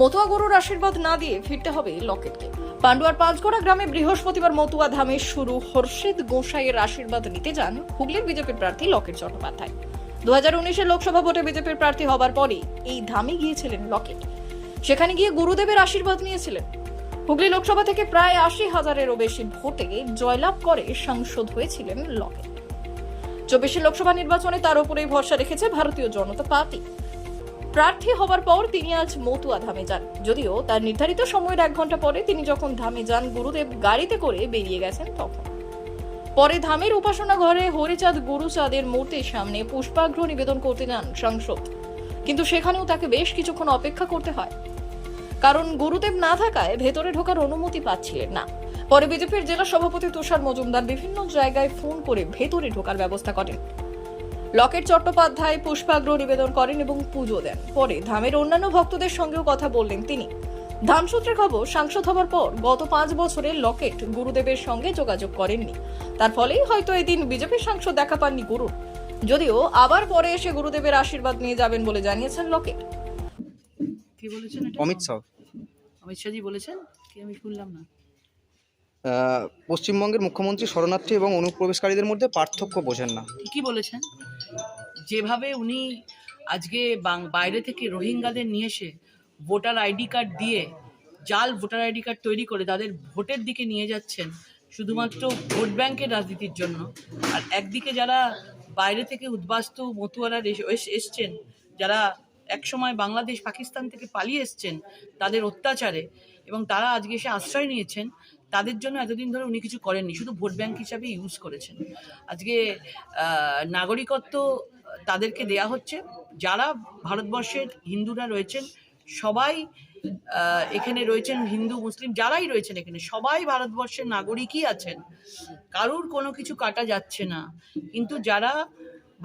মতুয়া গরুর আশীর্বাদ না দিয়ে ফিরতে হবে লকেটকে। পান্ডুয়ার পাঁচগড়া গ্রামে বৃহস্পতিবার মতুয়া ধামে শুরু হর্ষিত গোসাইয়ের আশীর্বাদ নিতে যান হুগলির বিজেপির প্রার্থী লকেট চট্টোপাধ্যায়। দু হাজার উনিশের লোকসভা ভোটে বিজেপির প্রার্থী হবার পরই এই ধামে গিয়েছিলেন লকেট। সেখানে গিয়ে গুরুদেবের আশীর্বাদ নিয়েছিলেন। হুগলি লোকসভা থেকে প্রায় আশি হাজারেরও বেশি ভোটে জয়লাভ করে সাংসদ হয়েছিলেন লকেট। চব্বিশে লোকসভা নির্বাচনে তার উপরেই ভরসা রেখেছে ভারতীয় জনতা পার্টি। প্রার্থী হবার পর তিনি আজ মতুয়া ধামে যান। যদিও তার নির্ধারিত সময়ের এক ঘণ্টা পরে তিনি যখন ধামে যান, গুরুদেব গাড়িতে করে বেরিয়ে গেছেন তখন। পরে ধামের উপাসনা ঘরে হরিচাঁদ গুরুচাঁদের মূর্তির সামনে পুষ্পাগ্র নিবেদন করতে যান সাংসদ। কিন্তু সেখানেও তাকে বেশ কিছুক্ষণ অপেক্ষা করতে হয়। কারণ গুরুদেব না থাকায় ভেতরে ঢোকার অনুমতি পাচ্ছিলেন না। পরে বিজেপির জেলা সভাপতি তুষার মজুমদার বিভিন্ন জায়গায় ফোন করে ভেতরে ঢোকার ব্যবস্থা করেন। লকেট চট্টোপাধ্যায় পুষ্পাগ্র নিবেদন করেন এবং পুজো দেন। পরে ধামের অন্যান্য ভক্তদের সঙ্গেও কথা বললেন তিনি। ধাম সূত্রে খবর সাংসদ হবার পর গত পাঁচ বছরে লকেট গুরুদেবের সঙ্গে যোগাযোগ করেননি। তার ফলেই হয়তো এদিন বিজেপির সাংসদ দেখা পাননি গুরু যদিও আবার পরে এসে গুরুদেবের আশীর্বাদ নিয়ে যাবেন বলে জানিয়েছেন লকেট। কি বলেছেন অমিত শাহ। অমিত শাহজি বলেছেন? কি আমি শুনলাম না। পশ্চিমবঙ্গের মুখ্যমন্ত্রী শরণার্থী এবং অনুপ্রবেশকারীদের মধ্যে পার্থক্য বোঝেন না। ঠিকই বলেছেন? যেভাবে উনি আজকে বাইরে থেকে রোহিঙ্গাদের নিয়ে এসে ভোটার আইডি কার্ড দিয়ে জাল ভোটার আইডি কার্ড তৈরি করে তাদের ভোটের দিকে নিয়ে যাচ্ছেন শুধুমাত্র ভোট ব্যাংকের রাজনীতির জন্য। আর একদিকে যারা বাইরে থেকে উদ্বাস্তু মতুয়ারা এস- এস- এসছেন, যারা একসময় বাংলাদেশ পাকিস্তান থেকে পালিয়ে এসছেন, তাদের অত্যাচারে এবং তারা আজকে এসে আশ্রয় নিয়েছেন, তাদের জন্য এতদিন ধরে উনি কিছু করেননি, শুধু ভোট ব্যাংক হিসাবে ইউজ করেছেন। আজকে নাগরিকত্ব তাদেরকে দেয়া হচ্ছে, যারা ভারতবর্ষের হিন্দুরা রয়েছেন, সবাই এখানে রয়েছেন হিন্দু, মুসলিম, যারাই রয়েছেন এখানে, সবাই ভারতবর্ষের নাগরিকই আছেন। কারুর কোনো কিছু কাটা যাচ্ছে না। কিন্তু যারা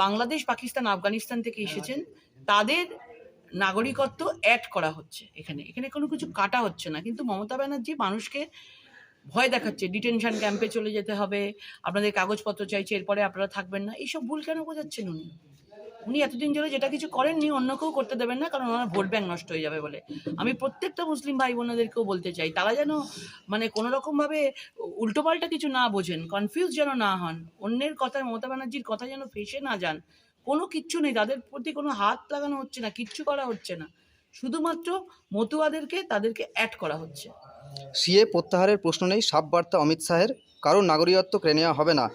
বাংলাদেশ, পাকিস্তান, আফগানিস্তান থেকে এসেছেন, তাদের নাগরিকত্ব অ্যাড করা হচ্ছে এখানে। এখানে কোনো কিছু কাটা হচ্ছে না। কিন্তু মমতা ব্যানার্জি মানুষকে ভয় দেখাচ্ছে। ডিটেনশন ক্যাম্পে চলে যেতে হবে, আপনাদের কাগজপত্র চাইছে, এরপরে আপনারা থাকবেন না। এইসব ভুল কেন বোঝাচ্ছেন উনি? উনি এতদিন ধরে যেটা কিছু করেননি, অন্য কেউ করতে দেবেন না, কারণ ওনার ভোট ব্যাংক নষ্ট হয়ে যাবে বলে। আমি প্রত্যেকটা মুসলিম ভাই বোনদেরকেও বলতে চাই, তারা যেন মানে কোনো রকমভাবে উল্টোপাল্টা কিছু না বোঝেন কনফিউজ যেন না হন। অন্যের কথায় মমতা ব্যানার্জির কথা যেন ফেসে না যান। কোনো কিচ্ছু নেই তাদের প্রতি কোনো হাত লাগানো হচ্ছে না কিচ্ছু করা হচ্ছে না। শুধুমাত্র মতুয়াদেরকে তাদেরকে অ্যাড করা হচ্ছে। সিএ প্রত্যাহারের প্রশ্ন নেই সাপ বার্তা অমিত শাহের। কারোর নাগরিকত্ব কেড়ে নেওয়া হবে না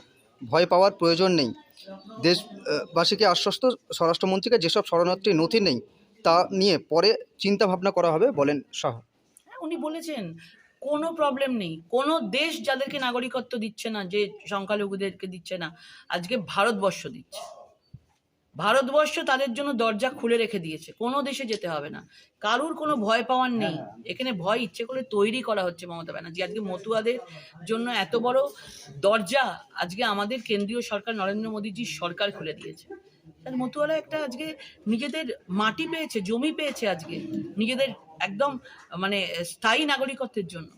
ভয় পাওয়ার প্রয়োজন নেই। দেশবাসীকে আশ্বস্ত স্বরাষ্ট্রমন্ত্রীকে যেসব শরণার্থী নথি নেই তা নিয়ে পরে চিন্তা ভাবনা করা হবে বলেন শাহ। হ্যাঁ উনি বলেছেন কোনো প্রবলেম নেই। কোনো দেশ যাদেরকে নাগরিকত্ব দিচ্ছে না যে সংখ্যালঘুদেরকে দিচ্ছে না আজকে ভারতবর্ষ দিচ্ছে। ভারতবর্ষ তাদের জন্য দরজা খুলে রেখে দিয়েছে। কোনো দেশে যেতে হবে না। কারুর কোনো ভয় পাওয়ার নেই। এখানে ভয় ইচ্ছে করে তৈরি করা হচ্ছে মমতা ব্যানার্জি। আজকে মতুয়াদের জন্য এত বড় দরজা আজকে আমাদের কেন্দ্রীয় সরকার নরেন্দ্র মোদীজির সরকার খুলে দিয়েছে। তাহলে মতুয়ারা একটা আজকে নিজেদের মাটি পেয়েছে জমি পেয়েছে আজকে। নিজেদের একদম মানে স্থায়ী নাগরিকত্বের জন্য।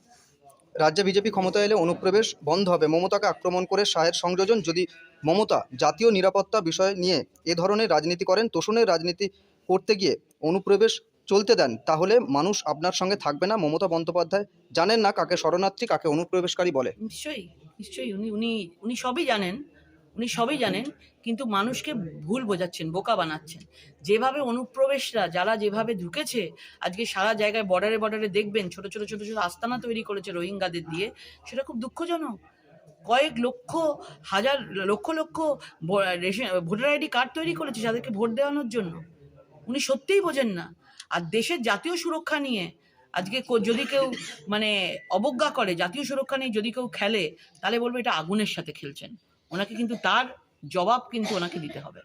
রাজ্যে বিজেপি ক্ষমতা এলে অনুপ্রবেশ বন্ধ হবে। মমতাকে আক্রমণ করে শাহের সংযোজন। যদি মমতা জাতীয় নিরাপত্তা বিষয় নিয়ে এ ধরনের রাজনীতি করেন, তোষণের রাজনীতি করতে গিয়ে অনুপ্রবেশ চলতে দেন, তাহলে মানুষ আপনার সঙ্গে থাকবে না, মমতা বন্দ্যোপাধ্যায় জানেন না কাকে শরণার্থী, কাকে অনুপ্রবেশকারী বলে। নিশ্চয়ই নিশ্চয়ই। উনি উনি উনি সবই জানেন। উনি সবই জানেন, কিন্তু মানুষকে ভুল বোঝাচ্ছেন, বোকা বানাচ্ছেন। যেভাবে অনুপ্রবেশরা, যারা যেভাবে ঢুকেছে, আজকে সারা জায়গায় বর্ডারে বর্ডারে দেখবেন, ছোট ছোট ছোট ছোট আস্তানা তৈরি করেছে রোহিঙ্গাদের দিয়ে, সেটা খুব দুঃখজনক। কয়েক লক্ষ, হাজার, lakh lakh voter ID card তৈরি করেছে যাদেরকে ভোট দেওয়ানোর জন্য। উনি সত্যিই বোঝেন না। আর দেশের জাতীয় সুরক্ষা নিয়ে আজকে যদি কেউ মানে অবজ্ঞা করে, জাতীয় সুরক্ষা নিয়ে যদি কেউ খেলে, তাহলে বলব এটা আগুনের সাথে খেলছেন। ওনাকে কিন্তু তার জবাব কিন্তু ওনাকে দিতে হবে।